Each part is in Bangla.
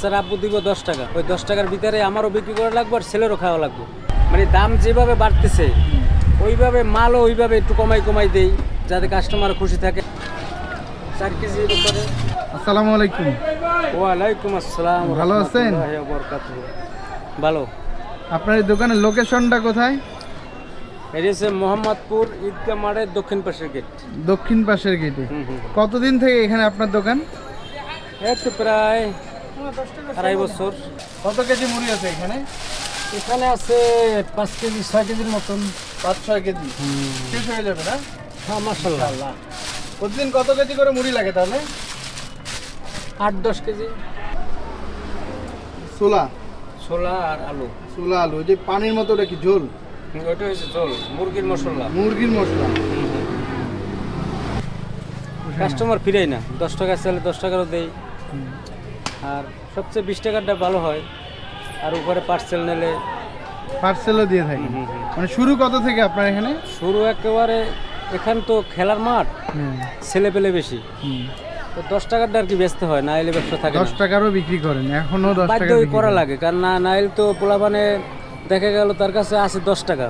বাচ্চার আব্বু দিব দশ টাকা। ওই দশ টাকার ভিতরে আমারও বিক্রি করা লাগবে আর ছেলেরও খাওয়া লাগবে। মানে দাম যেভাবে বাড়তেছে ওইভাবে মালও ওইভাবে একটু কমাই কমাই দেই যাতে কাস্টমার খুশি থাকে। চার কেজি করে আসসালামু আলাইকুম। ওয়ালাইকুম আসসালাম ভালো আছেন? ভালো। আপনার এই দোকানের লোকেশনটা কোথায়? এটা হচ্ছে মোহাম্মদপুর ঈদগাহ মাঠের দক্ষিণ পাশের গেট। দক্ষিণ পাশের গেটে। কতদিন থেকে এখানে আপনার দোকান? এই তো প্রায় আড়াই বছর। কত কেজি মুড়ি আছে এখানে? এখানে আছে পাঁচ কেজি ছয় কেজির মতন। পাঁচ ছয় কেজি? শেষ হয়ে যাবে না? হ্যাঁ মাসাল্লাহ প্রতিদিন কত কেজি করে মুড়ি লাগে তাহলে? আট দশ কেজি। ছোলা? ছোলা আর আলু। ছোলা আলু। ওই যে পানির মতো ওটা কি ঝোল? হুম, ওইটা হচ্ছে ঝোল মুরগির মশলা। মুরগির মশলা। কাস্টমার ফিরাই না। দশ টাকা চাইলে দশ টাকারও দেই। আর সবচেয়ে বিশ টাকারটা ভালো হয়। আর উপরে পার্সেল নিলে পার্সেলও দিয়ে থাকে। মানে শুরু কত থেকে আপনার এখানে? শুরু একেবারে এখান তো খেলার মাঠ ছেলে পেলে বেশি। তো দশ টাকারটা আর কি বেচতে হয় না এলে ব্যবসা থাকে দশ টাকারও বিক্রি করেন এখনও দশ টাকা করা লাগে কারণ না নাইল তো পোলাবানে দেখা গেল তার কাছে আছে দশ টাকা।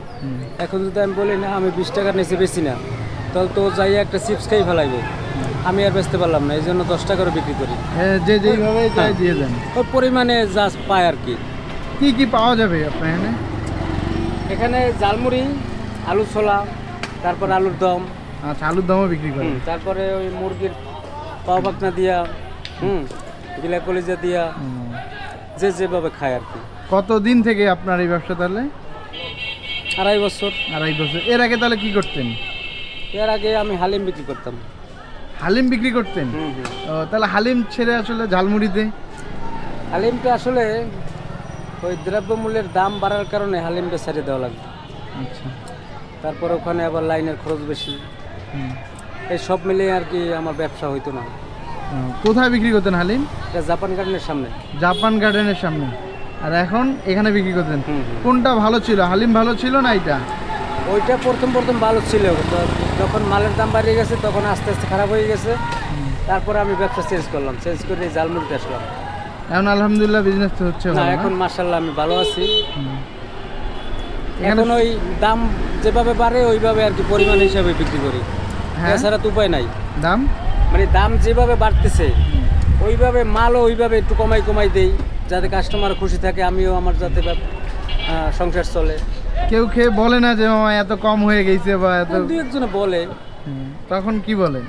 এখন যদি আমি বলি না আমি বিশ টাকার নিচে বেশি না তাহলে তো যাই একটা চিপস খাই ফেলাইবো। আমি আর বেচতে পারলাম না এই জন্য দশ টাকা করে বিক্রি করি। হ্যাঁ, যে যেইভাবে চাই। দিয়ে দেন। ওই পরিমাণে যা পায় আর কি। কি কি পাওয়া যাবে আপনার এখানে? এখানে জালমুড়ি আলু ছোলা তারপর আলুর দম। আচ্ছা আলুর দমও বিক্রি করেন। হুম, তারপরে ওই মুরগির পাও পাকনা দিয়া হুম গিলা কলিজা দিয়া হুম। যে যেভাবে খায় আর কি। কতদিন থেকে আপনার এই ব্যবসা তাহলে? আড়াই বছর। আড়াই বছর। এর আগে তাহলে কি করতেন? এর আগে আমি হালিম বিক্রি করতাম। হালিম বিক্রি করতেন। তাহলে হালিম ছেড়ে আসলে ঝালমুড়িতে? হালিমটা আসলে ওই দ্রব্যমূল্যের দাম বাড়ার কারণে হালিমটা ছেড়ে দেওয়া লাগবে। আচ্ছা। তারপর ওখানে আবার লাইনের খরচ বেশি। এই সব মিলিয়ে আর কি আমার ব্যবসা হইতো না। কোথায় বিক্রি করতেন হালিম? এটা জাপান গার্ডেনের সামনে। জাপান গার্ডেনের সামনে। আর এখন এখানে বিক্রি করতেন। কোনটা ভালো ছিল? হালিম ভালো ছিল না এটা ওইটা প্রথম প্রথম ভালো ছিল। যখন মালের দাম বাড়িয়ে গেছে তখন আস্তে আস্তে খারাপ হয়ে গেছে। তারপরে আমি ব্যবসা চেঞ্জ করলাম। চেঞ্জ করে জালমুড়িতে আসলাম। এখন আলহামদুলিল্লাহ বিজনেস তো হচ্ছে না এখন মার্শাল্লাহ আমি ভালো আছি। এখন ওই দাম যেভাবে বাড়ে ওইভাবে আর কি পরিমাণ হিসাবে বিক্রি করি। হ্যাঁ। এছাড়া তো উপায় নাই। দাম? মানে দাম যেভাবে বাড়তেছে ওইভাবে মালও ওইভাবে একটু কমাই কমাই দেই যাতে কাস্টমার খুশি থাকে আমিও আমার যাতে সংসার চলে। কেউ খেয়ে বলে না যে মামা এত কম হয়ে গেছে বা এত দু একজনে বলে। তখন কি বলেন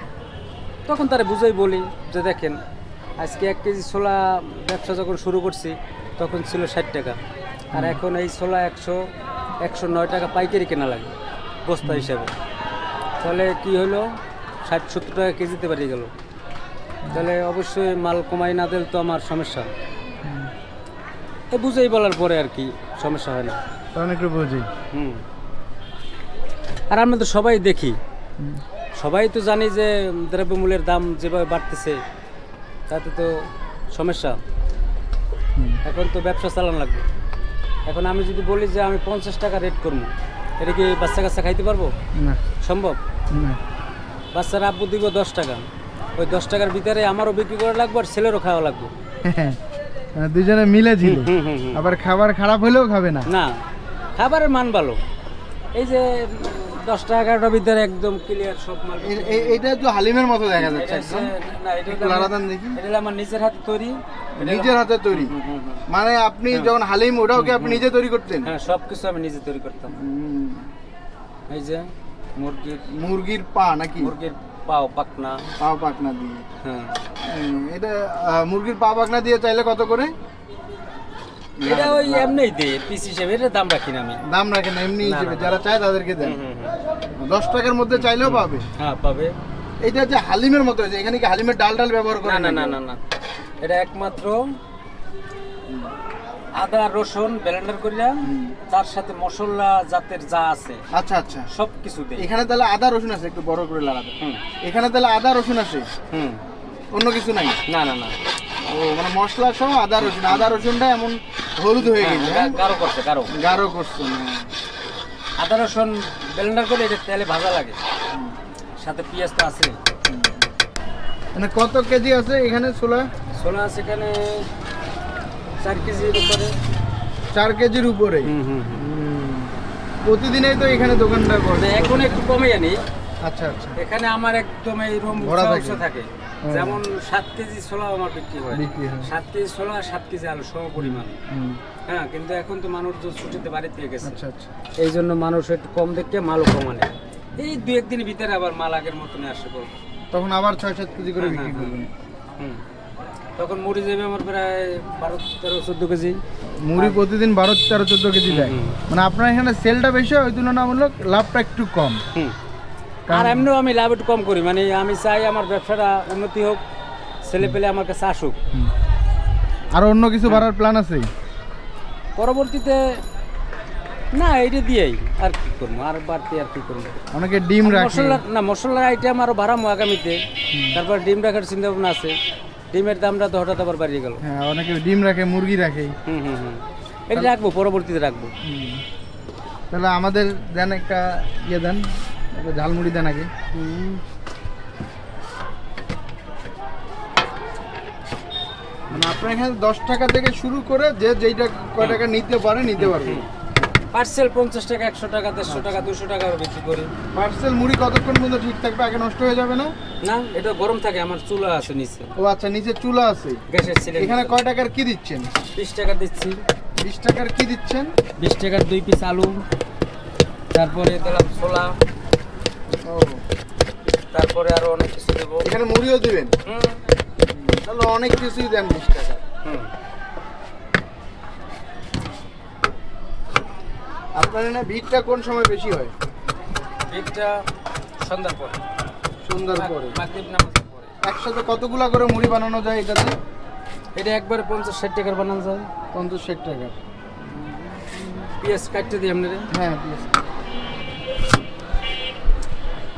তখন তারা বুঝাই বলি যে দেখেন আজকে এক কেজি ছোলা ব্যবসা যখন শুরু করছি তখন ছিল ষাট টাকা। আর এখন এই ছোলা একশো একশো নয় টাকা পাইকারি কেনা লাগে বস্তা হিসাবে। তাহলে কি হলো? ষাট সত্তর টাকা কেজিতে বাড়িয়ে গেল। তাহলে অবশ্যই মাল কমাই না দিলে তো আমার সমস্যা। এ বুঝেই বলার পরে আর কি। সমস্যা হয় না। একটু বুঝি হুম। আর আমরা তো সবাই দেখি। সবাই তো জানি যে দ্রব্যমূল্যের দাম যেভাবে বাড়তেছে তাতে তো সমস্যা। এখন তো ব্যবসা চালান লাগবে। এখন আমি যদি বলি যে আমি পঞ্চাশ টাকা রেট করব এটা কি বাচ্চা কাচ্চা খাইতে পারব? না। সম্ভব? না। বাচ্চার আব্বু দিব দশ টাকা। ওই দশ টাকার ভিতরে আমারও বিক্রি করা লাগবে আর ছেলেরও খাওয়া লাগবে। মানে দুজনে মিলে ছিল। আবার খাবার খারাপ হলেও খাবে না। না খাবারের মান ভালো। এই যে উম, দশ টাকা এগারোটার ভিতরে একদম ক্লিয়ার সব মাল এ- এ- এইটা তো হালিমের মতো দেখা যাচ্ছে এটা না, এটা একটু আমার- দেখি। এটা আমার নিজের হাতে তৈরি। নিজের হাতে তৈরি। মানে আপনি যখন হালিম ওটাও কি আপনি নিজে তৈরি করতেন? হ্যাঁ সব কিছু আমি নিজে তৈরি করতাম। এই যে মুরগির মুরগির পা নাকি? মুরগির পাও পাকনা। পা পাকনা দিয়ে। হ্যাঁ। এটা মুরগির পা পাকনা দিয়ে চাইলে কত করে? এটা ওই এমনিই দে পিস হিসেবে। এটা দাম রাখি না আমি। দাম রাখেন না, এমনি হিসেবে। যারা চায় তাদেরকে দেন। দশ টাকার মধ্যে চাইলেও পাবে। হ্যাঁ পাবে। এটা যে হালিমের মতো হয়েছে এখানে কি হালিমের ডাল ডাল ব্যবহার করে না না না না। এটা একমাত্র আদা রসুন ব্লেন্ডার করিয়া তার সাথে মশলা জাতের যা আছে আচ্ছা আচ্ছা। সব কিছু দেই। এখানে তাহলে আদা রসুন আছে একটু বড় করে লাগাতে। হুম। এখানে তাহলে আদা রসুন আছে? হুম। অন্য কিছু নাই? না না না। ও মানে মশলা সহ আদা রসুন। আদা রসুনটা এমন হলুদ হয়ে হ্যাঁ, গেছে হ্যাঁ? গাঢ় করছে গাঢ়। গাঢ় করছে হ্যাঁ। আদা রসুন ব্লেন্ডার করে এটা তেলে ভাজা লাগে। সাথে পেঁয়াজ তো আছে মানে কত কেজি আছে এখানে ছোলা? ছোলা আছে এখানে চার কেজির উপরে। চার কেজির উপরে হুম হুম হুম। প্রতিদিনই তো এখানে দোকানটা করে মানে এখন একটু কমে জানি আচ্ছা আচ্ছা। এখানে আমার একদম এই রুম ভরা থাকে। যেমন সাত কেজি ছোলা আমার বিক্রি হয়। সাত কেজি ছোলা সাত কেজি আলু সম পরিমাণ। হ্যাঁ কিন্তু এখন তো মানুষ তো ছুটিতে বাড়িতে গেছে। আচ্ছা আচ্ছা। এই জন্য মানুষ একটু কম দেখতে মালও কমানে এই দু একদিনের ভিতরে আবার মাল আগের মতনই আসে বলব তখন আবার ছয় সাত কেজি করে হ্যাঁ, বিক্রি হ্যাঁ, করবেন। হুম। তখন মুড়ি যাবে আমার প্রায় বারো তেরো চোদ্দ কেজি। মুড়ি প্রতিদিন বারো তেরো চোদ্দ কেজি দেয়। মানে আপনার এখানে সেলটা বেশি হয় ওই তুলনামূলক লাভটা একটু কম। আর এমনিও আমি লাভ একটু কম করি। মানে আমি চাই আমার ব্যবসাটা উন্নতি হোক ছেলে পেলে আমার কাছে আসুক। আর অন্য কিছু বাড়ার প্ল্যান আছে? পরবর্তীতে না এইটা দিয়েই আর কি করব আর বাড়তি আর কি করব। অনেকে ডিম রাখে। মশলা না মশলার আইটেম আরও বাড়াবো আগামীতে। তারপর ডিম রাখার চিন্তা ভাবনা আছে। ডিমের দামটা তো হঠাৎ আবার বাড়িয়ে গেল। হ্যাঁ অনেকে ডিম রাখে মুরগি রাখে। হুম হুম হুম। এটা রাখব পরবর্তীতে রাখব। তাহলে আমাদের দেন একটা ইয়ে দেন একটা ঝালমুড়ি দেন আগে। মানে আপনার এখানে দশ টাকা থেকে শুরু করে যে যেইটা কয় টাকা নিতে পারে নিতে পারবে। পার্সেল পঞ্চাশ টাকা একশো টাকা দেড়শো টাকা দুশো টাকা বিক্রি করি। পার্সেল মুড়ি কতক্ষণ পর্যন্ত ঠিক থাকবে? আগে নষ্ট হয়ে যাবে না? না এটা গরম থাকে আমার চুলা আছে নিচে। ও আচ্ছা নিচে চুলা আছে। গ্যাসের সিলিন্ডার এখানে কয় টাকার কি দিচ্ছেন? বিশ টাকা দিচ্ছি। বিশ টাকার কি দিচ্ছেন? বিশ টাকার দুই পিস আলু তারপরে দিলাম ছোলা। ও। তারপরে আরও অনেক কিছু দেবো। এখানে মুড়িও দিবেন? হুম। তাহলে অনেক কিছুই দেন বিশ টাকা। হুম। আপনার এখানে ভিড়টা কোন সময় বেশি হয়? বিটটা সন্ধ্যার পরে। সন্ধ্যার পরে। মাগরিব নামাজের পরে। একসাথে কতগুলা করে মুড়ি বানানো যায় এটাতে? এটা একবারে পঞ্চাশ ষাট টাকার বানানো যায়। পঞ্চাশ ষাট টাকা। পেঁয়াজ কাটতে দিই আপনারা। হ্যাঁ yes.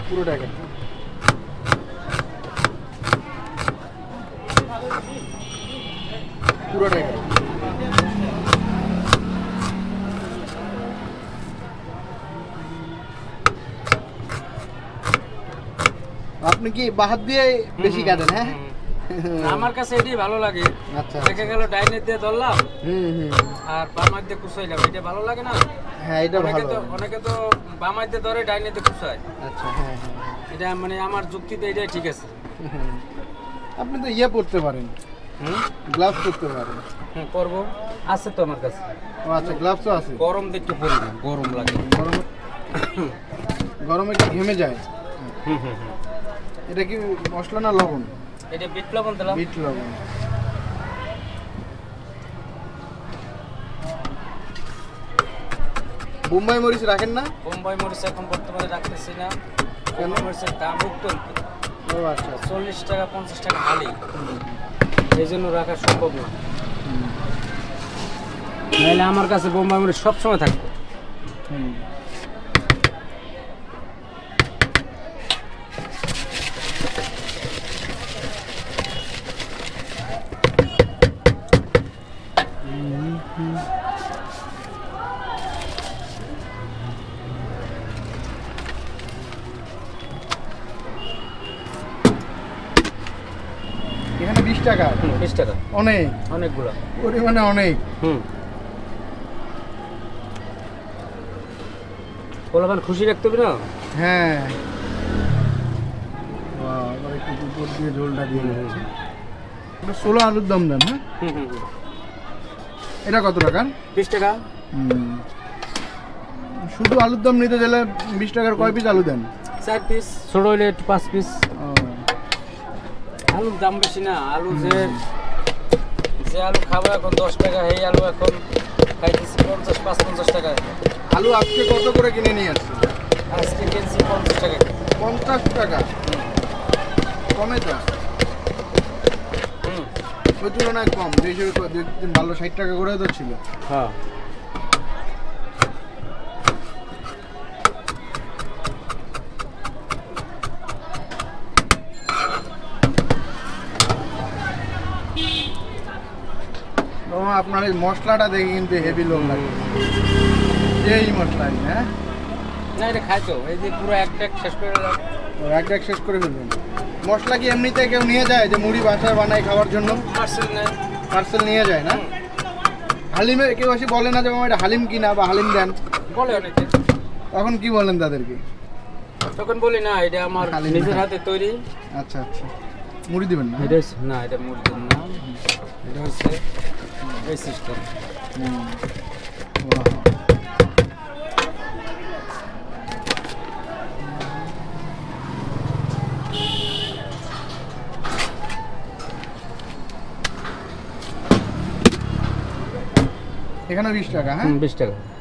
পুরো টাকা। পুরো টাকা। আপনি কি বাহাত দিয়ে বেশি কাটেন হ্যাঁ? আমার কাছে এটাই ভালো লাগে। আচ্ছা দেখা গেল ডাইনের দিয়ে ধরলাম হুম হুম। আর বামার দিয়ে কুচাইলাম এটা ভালো লাগে না? হ্যাঁ এটা অনেকে ভালো। তো অনেকে তো বামার দিয়ে ধরে ডাইনের দিয়ে কুচায় আচ্ছা হ্যাঁ হ্যাঁ হ্যাঁ। এটা মানে আমার যুক্তিতে এটাই ঠিক আছে। আপনি তো ইয়ে পড়তে পারেন। হুম? গ্লাভস পরতে পারেন। হুম করব আছে তো আমার কাছে। ও আচ্ছা গ্লাভসও আছে? গরম দেখতে পরি না গরম লাগে। গরম গরমে কি ঘেমে যায়। হুম হুম হুম। এটা কি মশলা না লবণ? এটা বিট লবণ দিলাম বিট লবণ। বোম্বাই মরিচ রাখেন না? বোম্বাই মরিচ এখন বর্তমানে রাখতেছি না। কেন? বোম্বাই মরিচের দাম অত্যন্ত ও আচ্ছা আচ্ছা। চল্লিশ টাকা পঞ্চাশ টাকা হালি। এই জন্য রাখা সম্ভব না। নাহলে আমার কাছে বোম্বাই মরিচ সবসময় থাকবে। হুম। এখানে বিশ টাকা। বিশ টাকা। অনেক। অনেকগুলো। পরিমাণে অনেক। হুম। পোলাপান খুশি রাখতে হবে না? হ্যাঁ। আবার একটু উপর দিয়ে ঝোলটা দিয়ে দিয়েছে ষোলো আলুর দম দেন হ্যাঁ। এটা কত টাকা? বিশ টাকা? শুধু আলুর দম নিতে গেলে বিশ টাকার কয় পিস আলু দেন? চার পিস ছোট হইলে একটু পাঁচ পিস ও, আলুর দাম বেশি না আলু যে যে আলু খাব এখন দশ টাকা এই আলু এখন খাইতেছি পঞ্চাশ পাঁচ পঞ্চাশ টাকা। আলু আজকে কত করে কিনে নিয়ে আসছে? আজকে কিনছি পঞ্চাশ টাকা। পঞ্চাশ টাকা? কমে তো? হুম। ওই তুলনায় কম হিসেবে দুই ভালো ষাট টাকা করে তো ছিল। হ্যাঁ। আপনার এই মশলাটা দেখে কিন্তু হেভি লোক লাগে। এই মশলা হ্যাঁ? না এটা খাই তো। এই যে পুরো এক ট্যাক শেষ করে। এক এক শেষ করে ফেলবেন। মশলা কি এমনিতে কেউ নিয়ে যায় যে মুড়ি বাসায় বানায় খাওয়ার জন্য? পার্সেল নেই। পার্সেল নিয়ে যায় না? হুম। হালিমে কেউ এসে বলে না যে মামা এটা হালিম কিনা বা হালিম দেন? বলে অনেকে। তখন কি বলেন তাদেরকে? তখন বলি না এটা আমার নিজের হাতে তৈরি। আচ্ছা আচ্ছা। মুড়ি দিবেন না এটা হচ্ছে- না এটা মুরগির না এটা হচ্ছে এই সিস্টেম হুম। বাহ। এখানে বিশ টাকা হ্যাঁ বিশ টাকা হুম, okay.